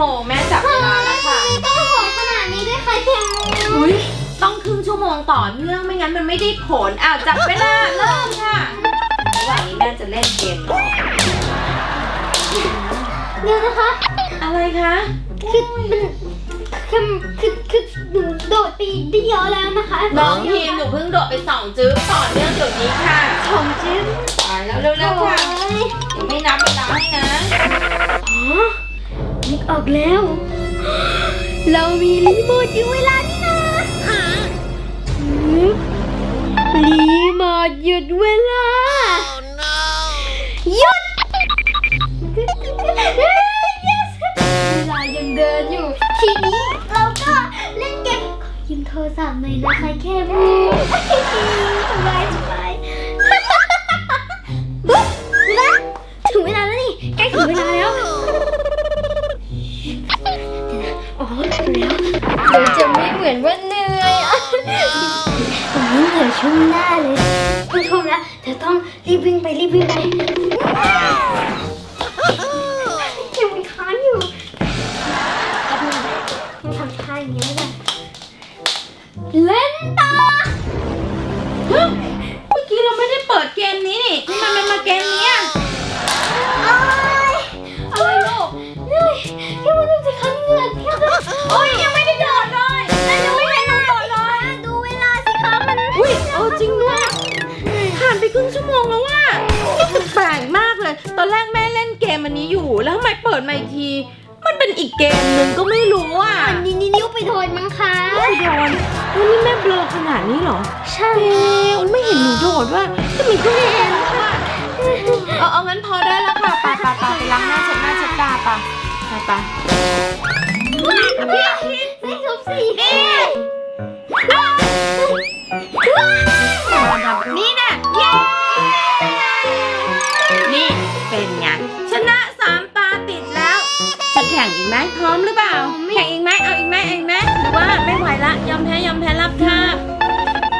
โมงแม่จับเวลาแล้วค่ะ ต้องโหดขนาดนี้ด้วยค่ะแคมูนอุ้ยต้องครึ่งชั่วโมงต่อเนื่องไม่งั้นมันไม่ได้ผลอ้าวจับเวลาเริ่มค่ะระหว่างนี้แม่จะเล่นเกมต่อเดี๋ยวนะคะ อะไรคะคือมันคือคือคือหนูโดดไปได้เยอะแล้วนะคะน้องทีมหนูเพิ่งโดดไปสองจึ๊บต่อเนื่องเดี๋ยวนี้ค่ะชมจิ้มไปแล้วเร็วๆค่ะโอ้ยเดี๋ยวไม่นับเวลาให้นะอ๋อ นึกออกแล้ว เรามีรีโมทอยู่เวลานี่นะฮึบรีโมทหยุดเวลาหยุด yes เวลายังเดินอยู่ ทีนี้เราก็เล่นเกมขอยืมโทรศัพท์หน่อยนะคะแค่บูส อนนี้เหนื่อยชุ่มหน้าเลยคุณชมนะเธอต้องรีบวิ่งไปรีบวิ่งไปยังมีค้างอยู่แป๊บนึงต้องทำท่าอย่างนี้แล้วกันเล่นต่อเฮ้ยเมื่อกี้เราไม่ได้เปิดเกมนี้นี่ทำไมมันมาเกมนี้ ยู่แล้วทำไมเปิดมาอีกที มันเป็นอีกเกมหนึ่งก็ไม่รู้อะอันนี้นิ้วไปโดนมั้งคะไม่โดนวันนี้แม่เบลอขนาดนี้เหรอใช่เอ๊ะมันไม่เห็นหนูโดดว่าจะมีเครื่องเล่นแล้วอะเอาเอางั้นพอได้แล้วค่ะไปไปไปไปล้างหน้าเช็ดหน้าเช็ดตาไปไปไปไม่ครบสี่เด้นี่นะเย้นี่เป็นไงชนะ ไหมพร้อมหรือเปล่าแข่งอีกไหมเอาอีกไหมเอาอีกไหมหรือว่าไม่ไหวละยอมแพ้ยอมแพ้รับท่า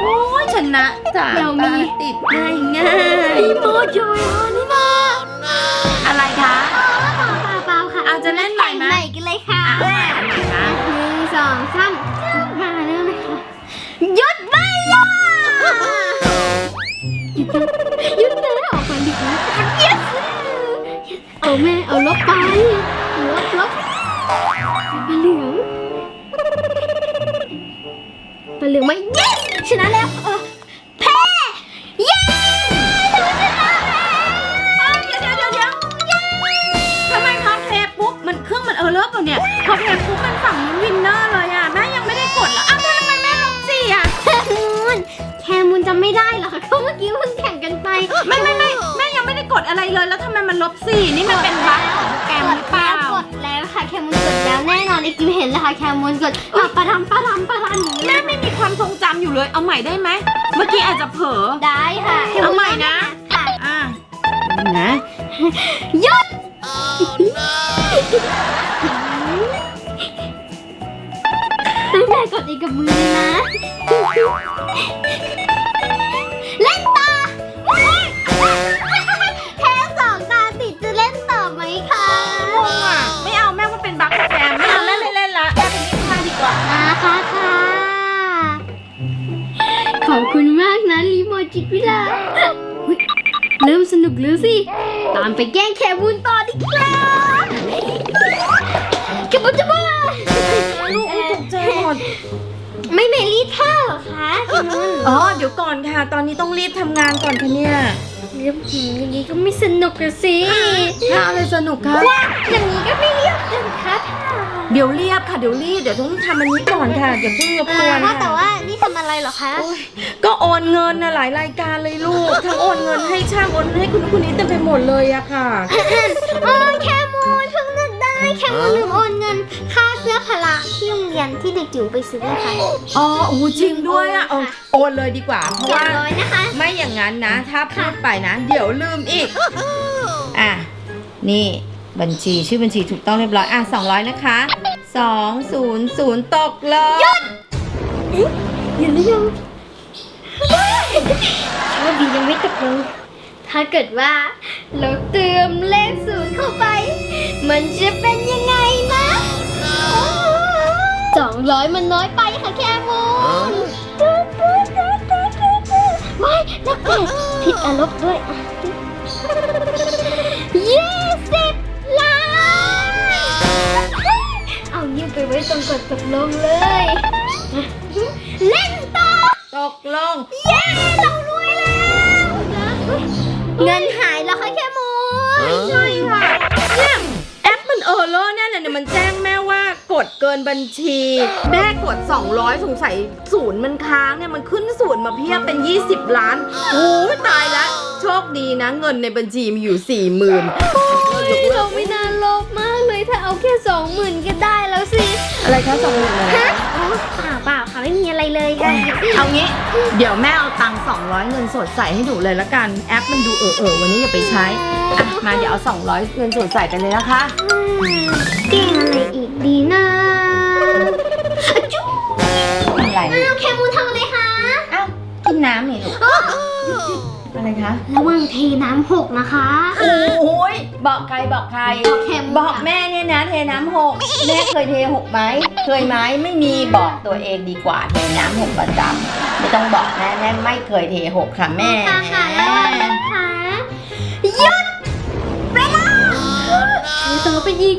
โอ้ยชนะจ้ะตาติดง่ายง่ายรีโมทอยู่อะนี่มาอะไรคะเปล่าเปล่าเปล่าค่ะเอาจะเล่นใหม่ไหมแข่งกันเลยค่ะอะเอาใหม่เอาใหม่นะหนึ่งสองสามมาแล้วนะคะหยุดเวลาหยุดเลยออกมาดิค่ะ yes เอาแม่เอาลบไปลบลบ ปลาเหลืองปลาเหลืองไหม yes ชนะแล้วเออแพ้เย้หนูชนะแล้วเอาเดี๋ยวเดี๋ยวเดี๋ยวเดี๋ยวทำไมพอเพลย์ปุ๊บมันเครื่องมันเออร์เลอร์เปล่าเนี่ยพอเพลย์ปุ๊บมันฝั่งนู้นวินเนอร์เลยอะแม่ยังไม่ได้กดแล้วอ้าวแล้วทำไมแม่ลบสี่อะแคมูนแคมูนจำไม่ได้เหรอคะก็เมื่อกี้เพิ่งแข่งกันไป ไม่ไม่ไม่แม่ยังไม่ได้กดอะไรเลยแล้วทำไมมันลบสี่นี่มันเป็นบั๊ แล้วแน่นอนไอกิมเห็นแล้วค่ะแคมูนกดอะปะทำปะทำปะทำอย่างนี้แม่ไม่มีความทรงจำอยู่เลย เอาใหม่ได้ไหม เมื่อกี้อาจจะเผลอ ได้ค่ะเอาใหม่นะ ค่ะอะนะ หยุดตั้งแต่กดอีกกับมือเลยนะ ริ่มสนุกแล้วสิ ตามไปแกล้งแคบูนต่อดีกว่าแคบูนจะบ้าลูกตกใจหมด ไม่เมรีดผ้าเหรอคะแคบูนอ๋อ เดี๋ยวก่อนค่ะ ตอนนี้ต้องรีบทำงานก่อนค่ะเนี่ย เรียบหืมอย่างนี้ก็ไม่สนุกอะสิถ้าอะไรสนุกคะว่าอย่างนี้ก็ไม่เรียบเลยค่ะเดี๋ยวเรียบค่ะเดี๋ยวรีบเดี๋ยวต้องทำอันนี้ก่อนค่ะอย่าเพิ่งรบกวนค่ะ แต่ว่านี่ทำอะไรเหรอคะ ก็โอนเงินนะหลายรายการเลยลูก ทั้งโอนเงินให้ช่างโอนให้คุณคุณนี้เต็มไปหมดเลยอะค่ะเออแคมูนเพิ่งนึกได้แคมูนลืมโอนเงินค่า พละที่โรงเรียนที่เด็กจิ๋วไปซื้อค่ะ อ๋อโอ้จริงด้วยอะเอาโอนเลยดีกว่า เพราะสองว่า ร้อยนะคะ ไม่อย่างนั้นนะ ถ้าพูดไปนะ เดี๋ยวลืมอีก อะ นี่บัญชีชื่อบัญชีถูกต้องเรียบร้อย อะ200 นะคะ200ตกเลยเห็นหรือยังโชคดียังไม่ตกลงถ้าเกิดว่า เราเติมเลขศูนย์เข้าไป มันจะเป็นยังไง 200 มันน้อยไปค่ะแค่มูนว้ายนักเตะผิดอารมณ์ด้วย ยี่สิบล้าน เอายิ้มไปไว้ตรงกดตกลงเลย เล่นต่อ ตกลง เย้ เรารวยแล้ว เงินหายแล้วค่ะแค่มูนใช่ค่ะเนี่ยแอปมันโอโลแน่เลยเนี่ยมันแจ้งแม่ กดเกินบัญชี แม่กด 200 สงสัยศูนย์มันค้างเนี่ยมันขึ้นศูนย์มาเพียบเป็น 20 ล้านโอ้ยตายแล้ว โชคดีนะ เงินในบัญชีมีอยู่4 0,000ื่นเราไม่น่าโลภมากเลยถ้าเอาแค่สองหมื่นก็ได้แล้วสิ อะไรคะสองหมื่นอะไรฮะอ๋อเปล่าเปล่าค่ะไม่มีอะไรเลยค่ะ เอางี้ เดี๋ยวแม่เอาตังค์200 เงินสดใส่ให้หนูเลยละกัน แอปมันดูเออเออวันนี้อย่าไปใช้อะมาเดี๋ยวเอา200 เงินสดใส่ไปเลยนะคะอืมเก่งอะไรอีก ดีนะอะจุ๊บอะไรอ้าวแคมูนทำอะไรคะอ้าวกินน้ำนี่ลูกอะไรคะระวังเทน้ำหกนะคะโอ้ยบอกใครบอกใครบอกแคมูนบอกแม่เนี่ยนะเทน้ำหกแม่เคยเทหกไหมเคยไหมไม่มีบอกตัวเองดีกว่าเทน้ำหกประจำไม่ต้องบอกแม่แม่ไม่เคยเทหกค่ะแม่ค่ะค่ะระวังนะคะหยุดเวลาต่อไปอีก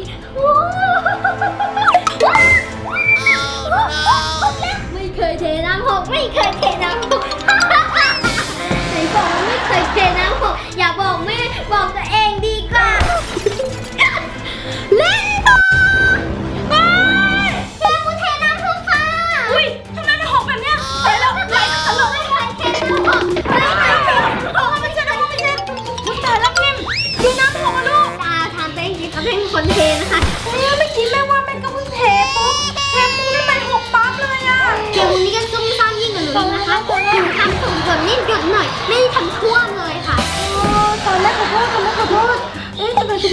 ไม่เคยเทน้ำหกไม่เคยเทน้ำหก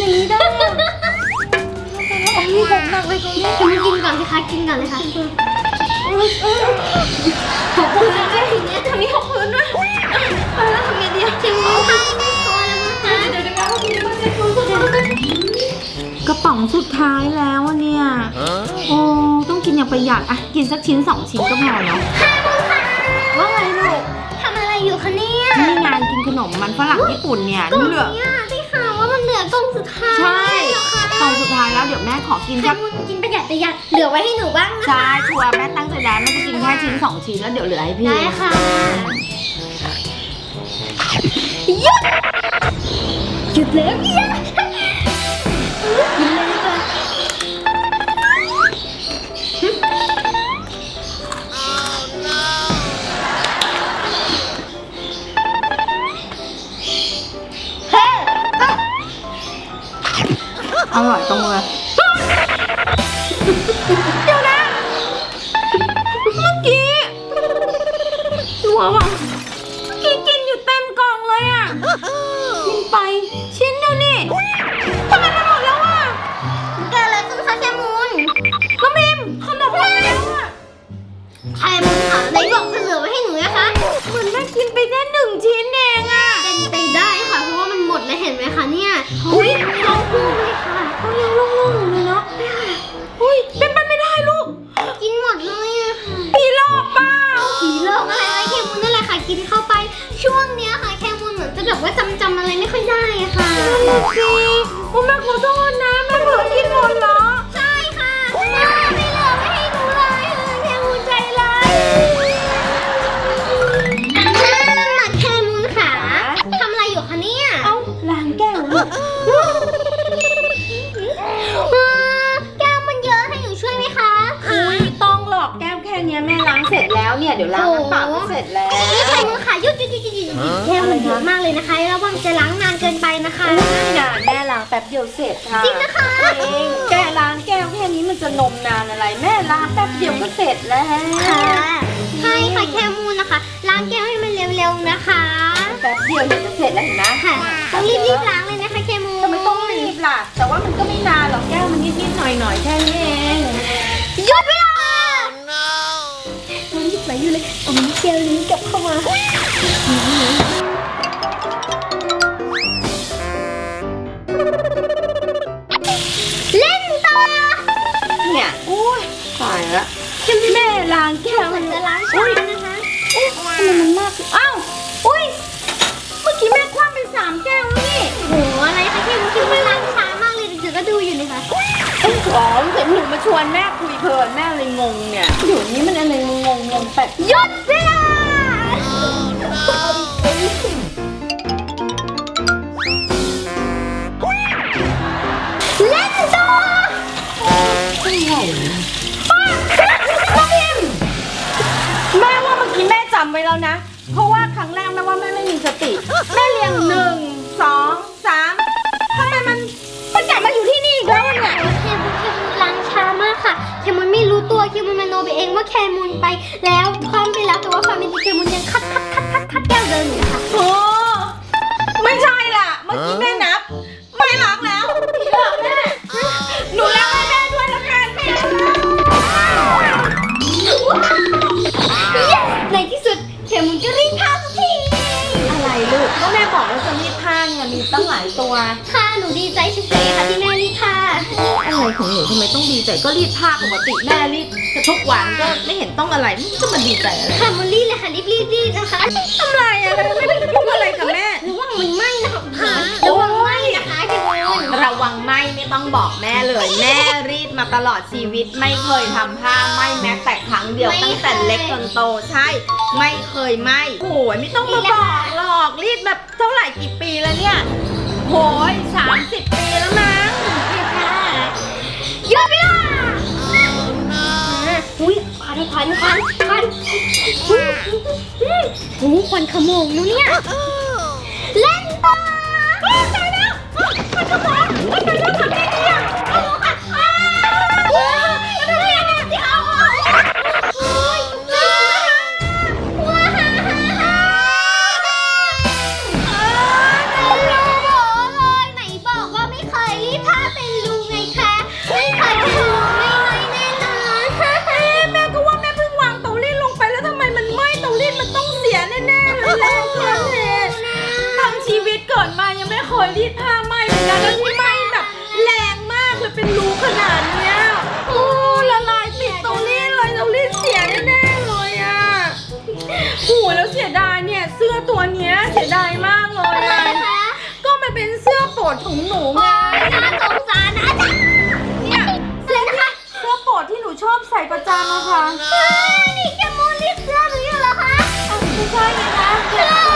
นอย่างนี้ได้อะอันนี้หกหนักเลยตรงนี้กินกินก่อนสิคะกินก่อนเลยค่ะขอบคุณนะแม่ทีนี้ทางนี้ขอบคุณด้วยไปแล้วทำไงดีอะถึงมือค่ะไม่พอแล้วมั้งคะเดี๋ยวเดี๋ยวแม่ว่าพี่มันจะคุณกระป๋องสุดท้ายแล้วอะเนี่ย โอ้ ต้องกินอย่างประหยัดอะกินสักชิ้นสองชิ้นก็พอเนาะว่าไงลูกทำอะไรอยู่คะเนี่ยนี่งานกินขนมมันฝรั่งญี่ปุ่นเนี่ยกล่องเหลือ ลือกล่องสุดท้ายใช่เหรอคะกล่องสุดท้ายแล้วเดี๋ยวแม่ขอกินใครสักมุนกินประหยัดประหยัดเหลือไว้ให้หนูบ้างนะใช่ชัวร์แม่ตั้งใจแล้วแม่จะกินแค่ชิ้นสองชิ้นแล้วเดี๋ยวเหลือให้พี่ได้ค่ะหยุดแล้วเนี่ย อร่อยตรงเลยเดี๋ยวนะ เมื่อกี้หัวว่ะเมื่อกี้กินอยู่เต็มกล่องเลยอะ กินไปชิ้นเดียวนี่ทำไมมันหมดแล้วอะเกิดอะไรขึ้นคะแคมูนน้องพิมขนมหมดแล้วอะ ใคร ค่ะนั่นสิโอ้แม่ขอโทษนะ เนี่ยเดี๋ยวล้างน้ำเปล่าก็เสร็จแล้วนี่ใครมือขายุดยุดยุดยุดยุดแก้วมันเยอะมากเลยนะคะระวังจะล้างนานเกินไปนะคะ งานแม่ล้างแป๊บเดียวเสร็จค่ะจริงนะคะเองแกล้างแก้วแค่นี้มันจะนมนานอะไร แม่ล้างแป๊บเดียวก็เสร็จแล้วค่ะใช่ค่ะแคมูนนะคะ ล้างแก้วให้มันเร็วๆนะคะแป๊บเดียวเดี๋ยวจะเสร็จแล้วเห็นไหมค่ะต้องรีบๆล้างเลยนะคะแคมูนทำไมต้องรีบล่ะ แต่ว่ามันก็ไม่นานหรอกแก้วมันนิดๆหน่อยๆแค่นี้เอง เคียวลิ้นกลับเข้ามา เล่นต่อเนี่ยอุ้ยตายละแม่ล้างแก้วมันจะล้างช้อนนะคะอุ้ยทำไมันมากอ้าวอุ้ยเมื่อกี้แม่คว้าเป็นสามแก้วแล้นี่โหอะไรคะแค่เมื่อกี้ม่ล้างช้ามากเลยเดี๋ยวก็ดูอยู่นะคะอ้หอมเห็นหนูมาชวนแม่คุ เพลินแม่เลยงงเนี่ยเดี๋ยวนี้มันอะไรงงงงแปลกหยุดเวลาเล่นต่อแม่ว่าเมื่อกี้แม่จำไว้แล้วนะ เพราะว่าครั้งแรกแม่ว่าแม่ไม่มีสติ แม่เรียงหนึ่งสองสามทำไมมันมันกลับมาอยู่ที่ ตัวคิวมูนมโนไปเองว่าแคมูนไปแล้วความไปแล้วแต่ว่าความเป็นจริงเคมูนยังคัดคัดคัดคัดคัดแก้วเดินอยู่ค่ะโอ้ไม่ใช่ล่ะ เมื่อกี้แม่นับ ไม่รักแล้วผีหลอกแม่ ดีใจก็รีดผ้าปกติแม่รีดทุกวันก็ไม่เห็นต้องอะไรมันจะมาดีใจอะไรค่ะมูลลี่เลยค่ะรีบรีบรีบนะคะทำไรอะไรไม่ได้พูดอะไรกับแม่ระวังมันไหม้นะคะค่ะระวังไหม้นะคะเคมูนระวังไหมไม่ต้องบอกแม่เลย แม่รีดมาตลอดชีวิตไม่เคยทำผ้าไหมแม้แต่ครั้งเดียวตั้งแต่เล็กจนโตใช่ ไม่เคยไหมโอ้ยไม่ต้องมาบอกหรอกรีดแบบเท่าไหร่กี่ปีแล้วเนี่ยโหยสามสิบปีแล้วมั้งหยุดเวลาอุ้ย ควันควันควันควันโอ้ควันขโมงนู้นเนี่ย เล่นต่อตายแล้วควันขโมงตายแล้วทำไง เนี้ยเสียดายมากเลยอะไรอะคะก็มันเป็นเสื้อโปรดของหนูไงน่าสงสารนะจ๊ะเนี่ยเสื้อนะคะเสื้อโปรดที่หนูชอบใส่ประจำอะค่ะเฮ้ยนี่แกมูนรีบเสื้อหนูอยู่เหรอคะไม่ใช่ไงคะเสื้อ